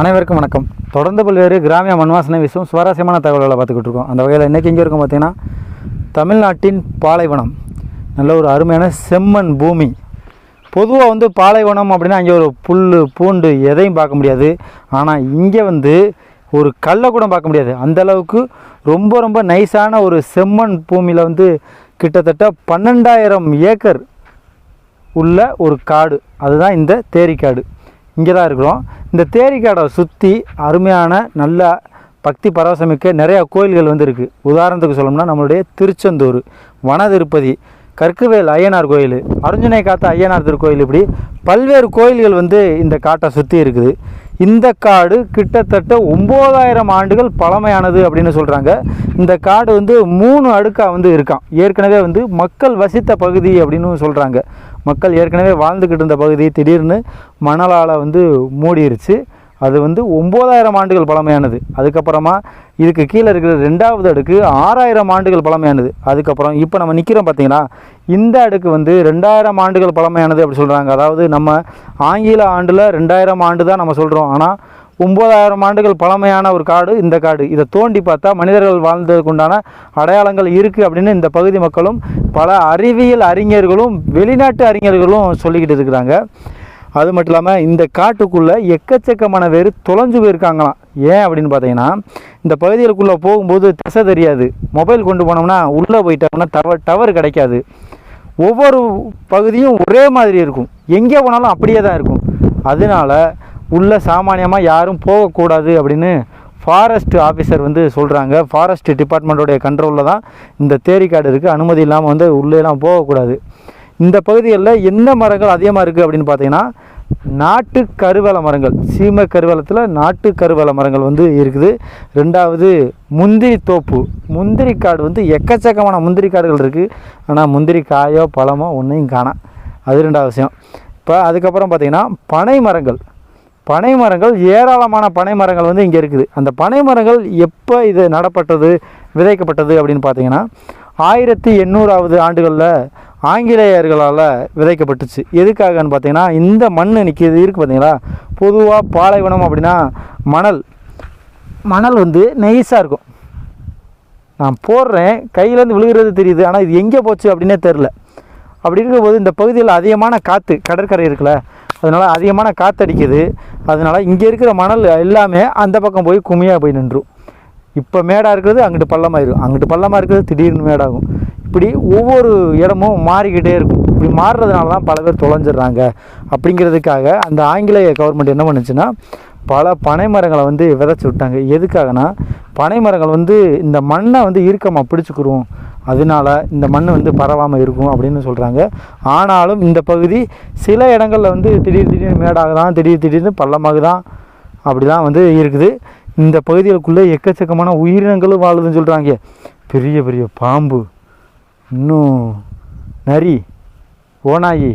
அனைவருக்கும் வணக்கம். தொடர்ந்து பல்வேறு கிராமிய மண்வாசனை விஷயம் சுவாரஸ்யமான தகவல்களை பார்த்துக்கிட்டு இருக்கோம். அந்த வகையில் இன்றைக்கி எங்கே இருக்கும் பார்த்தீங்கன்னா தமிழ்நாட்டின் பாலைவனம். நல்ல ஒரு அருமையான செம்மண் பூமி. பொதுவாக வந்து பாலைவனம் அப்படின்னா அங்கே ஒரு புல் பூண்டு எதையும் பார்க்க முடியாது. ஆனால் இங்கே வந்து ஒரு கல்லை கூட பார்க்க முடியாது. அந்த அளவுக்கு ரொம்ப ரொம்ப நைஸான ஒரு செம்மண் பூமியில் வந்து கிட்டத்தட்ட பன்னெண்டாயிரம் ஏக்கர் உள்ள ஒரு காடு. அதுதான் இந்த தேரிக்காடு. இங்கே தான் இருக்கிறோம். இந்த தேரிக்காடை சுற்றி அருமையான நல்ல பக்தி பரவசமிக்க நிறையா கோயில்கள் வந்து இருக்குது உதாரணத்துக்கு சொல்லணும்னா நம்மளுடைய திருச்செந்தூர் வனதிருப்பதி கற்குவேல் ஐயனார் கோயில் அருஞ்சனை காத்த ஐயனார் திருக்கோயில் இப்படி பல்வேறு கோயில்கள் வந்து இந்த காட்டை சுற்றி இருக்குது. இந்த காடு கிட்டத்தட்ட ஒம்பதாயிரம் ஆண்டுகள் பழமையானது அப்படின்னு சொல்கிறாங்க இந்த காடு வந்து மூணு அடுக்காக வந்து இருக்கான் ஏற்கனவே வந்து மக்கள் வசித்த பகுதி அப்படின்னு சொல்கிறாங்க மக்கள் ஏற்கனவே வாழ்ந்துக்கிட்டு இருந்த பகுதி திடீர்னு மணலால் வந்து மூடிருச்சு. அது வந்து ஒம்பதாயிரம் ஆண்டுகள் பழமையானது. அதுக்கப்புறமா இதுக்கு கீழே இருக்கிற ரெண்டாவது அடுக்கு ஆறாயிரம் ஆண்டுகள் பழமையானது. அதுக்கப்புறம் இப்போ நம்ம நிற்கிறோம் பார்த்தீங்கன்னா இந்த அடுக்கு வந்து ரெண்டாயிரம் ஆண்டுகள் பழமையானது அப்படி சொல்கிறாங்க அதாவது நம்ம ஆங்கில ஆண்டில் ரெண்டாயிரம் ஆண்டு தான் நம்ம சொல்கிறோம் ஆனால் ஒம்பதாயிரம் ஆண்டுகள் பழமையான ஒரு காடு இந்த காடு. இதை தோண்டி பார்த்தா மனிதர்கள் வாழ்ந்ததுக்கு உண்டான அடையாளங்கள் இருக்குது அப்படின்னு இந்த பகுதி மக்களும் பல அறிவியல் அறிஞர்களும் வெளிநாட்டு அறிஞர்களும் சொல்லிக்கிட்டு இருக்கிறாங்க. அது மட்டும் இல்லாமல் இந்த காட்டுக்குள்ளே எக்கச்சக்கமான பேர் தொலைஞ்சு போயிருக்காங்களாம். ஏன் அப்படின்னு பார்த்தீங்கன்னா இந்த பகுதிகளுக்குள்ளே போகும்போது திசை தெரியாது. மொபைல் கொண்டு போனோம்னா உள்ளே போயிட்டோம்னா டவர் டவர் கிடைக்காது. ஒவ்வொரு பகுதியும் ஒரே மாதிரி இருக்கும். எங்கே போனாலும் அப்படியே தான் இருக்கும். அதனால உள்ளே சாமானியமாக யாரும் போகக்கூடாது அப்படின்னு ஃபாரஸ்ட் ஆஃபீஸர் வந்து சொல்கிறாங்க ஃபாரஸ்ட் டிபார்ட்மெண்ட்டோடைய கண்ட்ரோலில் தான் இந்த தேரிக்காடு இருக்குது அனுமதி இல்லாமல் வந்து உள்ளேலாம் போகக்கூடாது. இந்த பகுதிகளில் எந்த மரங்கள் அதிகமாக இருக்குது அப்படின்னு பார்த்தீங்கன்னா நாட்டு கருவேல மரங்கள். சீமை கருவேலத்தில் நாட்டு கருவேல மரங்கள் வந்து இருக்குது. ரெண்டாவது முந்திரி தோப்பு. முந்திரி காடு வந்து எக்கச்சக்கமான முந்திரி காடுகள் இருக்குது ஆனால் முந்திரி காயோ பழமோ ஒன்றையும் காணாம் அது ரெண்டாவது விஷயம். இப்போ அதுக்கப்புறம் பார்த்திங்கன்னா பனை மரங்கள். பனை மரங்கள் ஏராளமான பனை மரங்கள் வந்து இங்கே இருக்குது. அந்த பனை மரங்கள் எப்போ இது நடப்பட்டது விதைக்கப்பட்டது அப்படின்னு பார்த்தீங்கன்னா ஆயிரத்தி எண்ணூறாவது ஆண்டுகளில் ஆங்கிலேயர்களால் விதைக்கப்பட்டுச்சு. எதுக்காகன்னு பார்த்தீங்கன்னா இந்த மண் நிற்கிது இருக்குது பார்த்தீங்களா பொதுவாக பாலைவனம் அப்படின்னா மணல். மணல் வந்து நெய்ஸாக இருக்கும். நான் போடுறேன் கையிலேருந்து விழுகிறது தெரியுது ஆனால் இது எங்கே போச்சு அப்படின்னே தெரில அப்படி இருக்கும்போது இந்த பகுதியில் அதிகமான காற்று கடற்கரை இருக்குல்ல அதனால் அதிகமான காற்றடிக்குது அதனால் இங்கே இருக்கிற மணல் எல்லாமே அந்த பக்கம் போய் குமியாக போய் நின்றும். இப்போ மேடாக இருக்கிறது அங்கிட்டு பள்ளமாயிரும் அங்கிட்டு பள்ளமாக இருக்கிறது திடீர்னு மேடாகும். இப்படி ஒவ்வொரு இடமும் மாறிக்கிட்டே இருக்கும். இப்படி மாறுறதுனால தான் பல பேர் தொலைஞ்சிடுறாங்க. அப்படிங்கிறதுக்காக அந்த ஆங்கிலேய கவர்மெண்ட் என்ன பண்ணுச்சுன்னா பல பனை மரங்களை வந்து விதைச்சி விட்டாங்க. எதுக்காகனா பனை மரங்கள் வந்து இந்த மண்ணை வந்து இறுக்கமாக பிடிச்சிக்கிறோம் அதனால இந்த மண் வந்து பரவாமல் இருக்கும் அப்படின்னு சொல்கிறாங்க ஆனாலும் இந்த பகுதி சில இடங்களில் வந்து திடீர் திடீர்னு மேடாக தான் திடீர் திடீர்னு பள்ளமாக தான் அப்படி தான் வந்து இருக்குது. இந்த பகுதிகளுக்குள்ளே எக்கச்சக்கமான உயிரினங்களும் வாழுதுன்னு சொல்கிறாங்க பெரிய பெரிய பாம்பு இன்னும் நரி ஓநாயி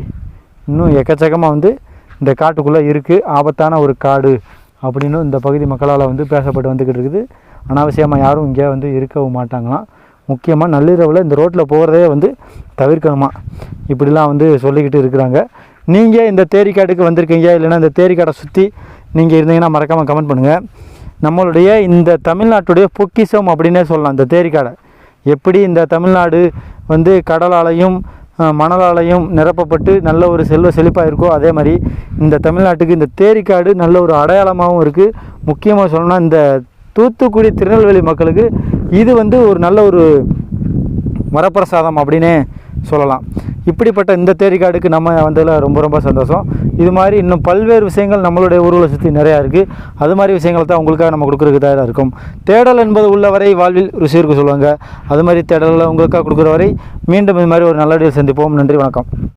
இன்னும் எக்கச்சக்கமாக வந்து இந்த காட்டுக்குள்ளே இருக்குது ஆபத்தான ஒரு காடு அப்படின்னு இந்த பகுதி மக்களால் வந்து பேசப்பட்டு வந்துக்கிட்டு இருக்குது. அனாவசியமாக யாரும் இங்கே வந்து இருக்கவும் மாட்டாங்களாம். முக்கியமாக நள்ளிரவில் இந்த ரோட்டில் போகிறதே வந்து தவிர்க்கணுமா? இப்படிலாம் வந்து சொல்லிக்கிட்டு இருக்கிறாங்க. நீங்கள் இந்த தேரிக்காட்டுக்கு வந்திருக்கீங்க இல்லைன்னா இந்த தேரிக்காடை சுற்றி நீங்கள் இருந்தீங்கன்னா மறக்காமல் கமெண்ட் பண்ணுங்கள் நம்மளுடைய இந்த தமிழ்நாட்டுடைய பொக்கிஷம் அப்படின்னே சொல்லலாம் இந்த தேரிக்காடை. எப்படி இந்த தமிழ்நாடு வந்து கடலாலையும் மணலாலையும் நிரப்பப்பட்டு நல்ல ஒரு செல்வ செழிப்பாக இருக்கோ அதே மாதிரி இந்த தமிழ்நாட்டுக்கு இந்த தேரிக்காடு நல்ல ஒரு அடையாளமாகவும் இருக்குது முக்கியமாக சொல்லணும்னா இந்த தூத்துக்குடி திருநெல்வேலி மக்களுக்கு இது வந்து ஒரு நல்ல ஒரு வரப்பிரசாதம் அப்படின்னே சொல்லலாம். இப்படிப்பட்ட இந்த தேரிக்காடுக்கு நம்ம வந்ததில் ரொம்ப ரொம்ப சந்தோஷம். இது மாதிரி இன்னும் பல்வேறு விஷயங்கள் நம்மளுடைய ஊர்வலை சுற்றி நிறையா இருக்குது அது மாதிரி விஷயங்களை தான் உங்களுக்காக நம்ம கொடுக்குறதுக்கு தயாராக இருக்கும். தேடல் என்பது உள்ளவரை வாழ்வில் ருசியிருக்கு சொல்லுவாங்க. அது மாதிரி தேடலில் உங்களுக்காக கொடுக்குற வரை மீண்டும் இது மாதிரி ஒரு நல்ல வீடியோ சந்திப்போம். நன்றி வணக்கம்.